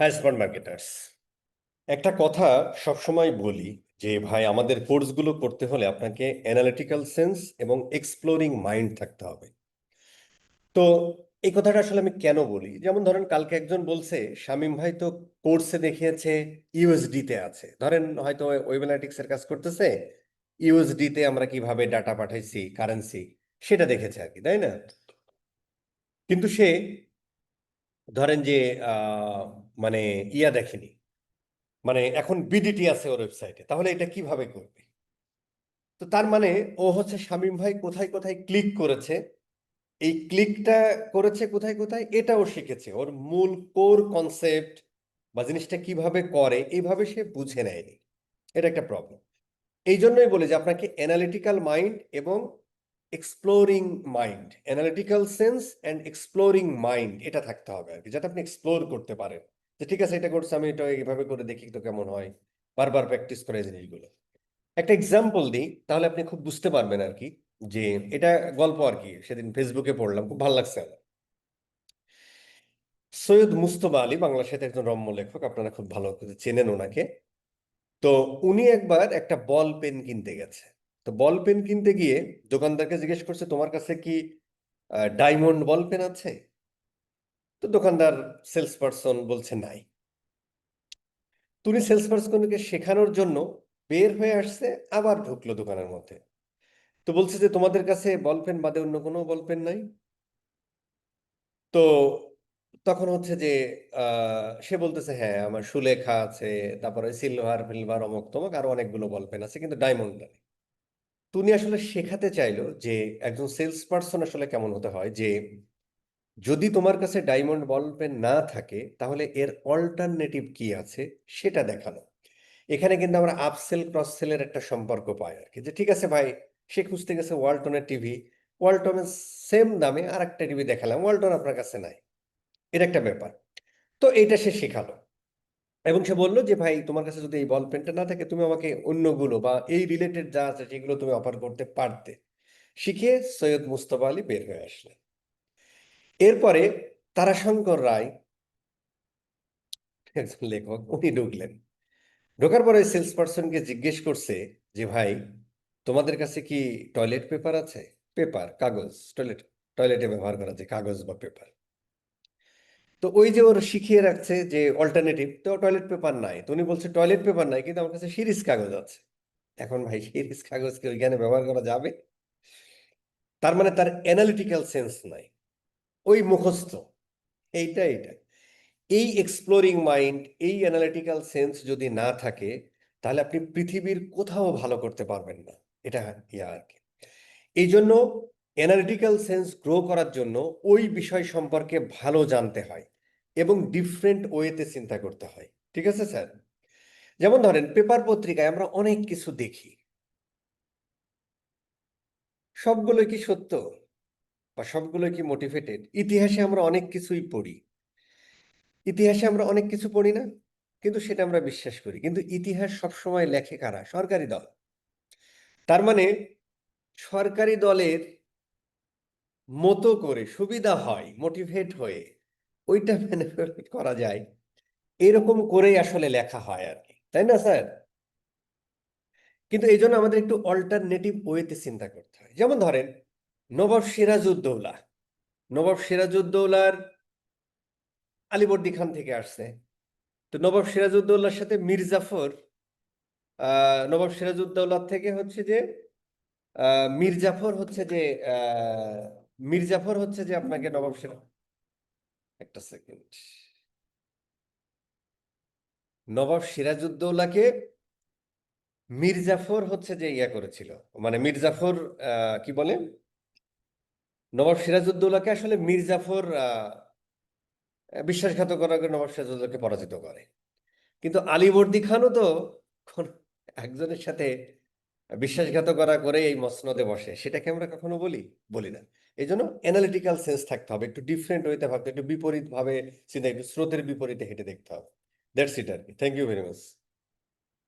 হ্যাঁ মার্কেটার্স একটা কথা সবসময় বলি যে, ভাই, আমাদের কোর্সগুলো করতে হলে আপনাকে অ্যানালিটিক্যাল সেন্স এবং এক্সপ্লোরিং মাইন্ড থাকতে হবে। তো এই কথাটা আসলে আমি কেন বলি? যেমন ধরেন, কালকে একজন বলছে, শামীম ভাই তো কোর্সে দেখিয়েছে ইউএসডি তে আছে। ধরেন, হয়তো ওয়েব অ্যানালিটিক্স এর কাজ করতেছে ইউএসডি তে আমরা কীভাবে ডাটা পাঠাইছি কারেন্সি সেটা দেখেছে আর কি, তাই না? কিন্তু সে ধরেন যে মানে ইয়া দেখেনি মানে এখন বিডিটি আছে ওর ওয়েবসাইটে, তাহলে এটা কীভাবে করবে? তো তার মানে ও হচ্ছে শামীম ভাই কোথায় কোথায় ক্লিক করেছে, এই ক্লিকটা করেছে কোথায় কোথায়, এটাও শিখেছে। ওর মূল কোর কনসেপ্ট বা জিনিসটা কীভাবে করে, এইভাবে সে বুঝে নেয়নি। এটা একটা প্রবলেম। এই জন্যই বলি যে আপনাকে অ্যানালিটিক্যাল মাইন্ড এবং exploring mind analytical sense and exploring mind এটা থাকতে হবে আর কি, যাতে আপনি এক্সপ্লোর করতে পারেন। যে ঠিক আছে, এটা করছে আমি, এটা এইভাবে করে দেখি তো কেমন হয়। বারবার প্র্যাকটিস করে জিনিসগুলো। একটা এক্সাম্পল দিই, তাহলে আপনি খুব বুঝতে পারবেন আর কি, যে এটা গল্প আর কি, সেদিন ফেসবুকে পড়লাম, খুব ভালো লাগছে আমার। সৈয়দ মুস্তফা আলী বাংলা সাহিত্যের একজন রম্য লেখক, আপনারা খুব ভালো চেনেন ওনাকে। তো উনি একবার একটা বল পেন কিনতে গেছে। তো বল পেন কিনতে গিয়ে দোকানদারকে জিজ্ঞেস করছে, তোমার কাছে কি ডায়মন্ড বল পেন আছে? তো দোকানদার সেলস পারসন বলছে, নাই। তুমি সেলস পারসনকে শেখানোর জন্য বের হয়ে আসছে, আবার ঢুকলো দোকানের মধ্যে। তো বলছে যে, তোমাদের কাছে বল পেন বাদে অন্য কোনো বল পেন নাই? তো তখন হচ্ছে যে সে বলতেছে হ্যাঁ আমার সুলেখা আছে, তারপরে সিলভার ফিলভার অমক তমক আরও অনেকগুলো বল পেন আছে, কিন্তু ডায়মন্ড নেই। তো উনি আসলে শেখাতে চাইলো যে একজন সেলস পার্সন আসলে কেমন হতে হয়? যে যদি তোমার কাছে ডায়মন্ড বল পেন না থাকে, তাহলে এর অল্টারনেটিভ কি আছে সেটা দেখানো এখানে কিন্তু আমরা আপসেল ক্রস সেলের একটা সম্পর্ক পাই আর কি যে ঠিক আছে ভাই, সে খুঁজতে গেছে ওয়ালটনের টিভি ওয়ালটনের সেম দামে আর একটা টিভি দেখালাম ওয়ালটন আপনার কাছে নাই। এটা একটা ব্যাপার। তো এটা সে শেখালো। এবং সে বলল যে, ভাই, তোমার কাছে যদি এই বল পেনটা না থাকে, তুমি আমাকে অন্যগুলো বা এই রিলেটেড যা আছে সেগুলো তুমি অফার করতে পারতে। শিখে সৈয়দ মুস্তফা আলী বের হয়ে আসলেন। এরপরে তারাশঙ্কর রায় একজন লেখক, উনি ঢুকলেন। ঢোকার পরে সেলস পারসনকে জিজ্ঞেস করছে যে, ভাই, তোমাদের কাছে কি টয়লেট পেপার আছে? পেপার কাগজ টয়লেট টয়লেটে ব্যবহার করা যায় কাগজ বা পেপার তো ওই যে ওর শিখিয়ে রাখছে যে অল্টারনেটিভ তো টয়লেট পেপার নাই। তো উনি বলছে টয়লেট পেপার নাই, কিন্তু আমার কাছে সিরিজ কাগজ আছে। এখন ভাই, সিরিজ কাগজ কি ওইখানে ব্যবহার করা যাবে? তার মানে তার অ্যানালিটিক্যাল সেন্স নাই। ওই মুখস্থ। এইটা এইটা। এই এক্সপ্লোরিং মাইন্ড এই অ্যানালিটিক্যাল সেন্স যদি না থাকে, তাহলে আপনি পৃথিবীর কোথাও ভালো করতে পারবেন না। এটা ইয়া আর কি। এই জন্য অ্যানালিটিক্যাল সেন্স গ্রো করার জন্য ওই বিষয় সম্পর্কে ভালো জানতে হয় এবং ডিফারেন্ট ওয়েতে চিন্তা করতে হয়। ঠিক আছে, স্যার? যেমন ধরেন পেপার পত্রিকায় আমরা অনেক কিছু দেখি। সবগুলো কি সত্য? বা সবগুলো কি মোটিভেটেড ইতিহাসে আমরা অনেক কিছুই পড়ি। ইতিহাসে আমরা অনেক কিছু পড়ি না, কিন্তু সেটা আমরা বিশ্বাস করি। কিন্তু ইতিহাস সবসময় লেখে কারা? সরকারি দল। তার মানে সরকারি দলের মতো করে, সুবিধা হয় মোটিভেট হয়ে, ওইটা করা যায়। এরকম করেই আসলে লেখা হয় আর কি। তাই না, স্যার? কিন্তু এই জন্য আমাদের একটু অল্টারনেটিভ ওয়েতে চিন্তা করতে হয়। যেমন ধরেন, নবাব সিরাজউদ্দৌলা। নবাব সিরাজউদ্দৌলার আলীবর্দী খান থেকে আসছে। তো নবাব সিরাজউদ্দৌলার সাথে মির্জাফর নবাব সিরাজউদ্দৌলার থেকে হচ্ছে যে আহ মীর হচ্ছে যে আহ মীর জাফর হচ্ছে যে আপনাকে নবাব সিরাজ একটা সেকেন্ড নবাব সিরাজউদ্দৌলাকে মীর জাফর হচ্ছে যে ইয়া করেছিল। মানে মীর জাফর আহ, কি বলে? নবাব সিরাজউদ্দৌলাকে আসলে মীর জাফর আহ, বিশ্বাসঘাতকতা করে নবাব সিরাজউদ্দৌলাকে পরাজিত করে। কিন্তু আলীবর্দী খানও তো একজনের সাথে বিশ্বাসঘাতকতা করে এই মসনদে বসে। সেটাকে আমরা কখনো বলি? বলি না। এই জন্য অ্যানালিটিক্যাল সেন্স থাকতে হবে, একটু ডিফারেন্ট ওয়েতে ভাবতে একটু বিপরীতভাবে চিন্তা, একটু স্রোতের বিপরীতে হেঁটে দেখতে হবে। দ্যাটস ইট আর কি। Thank you very much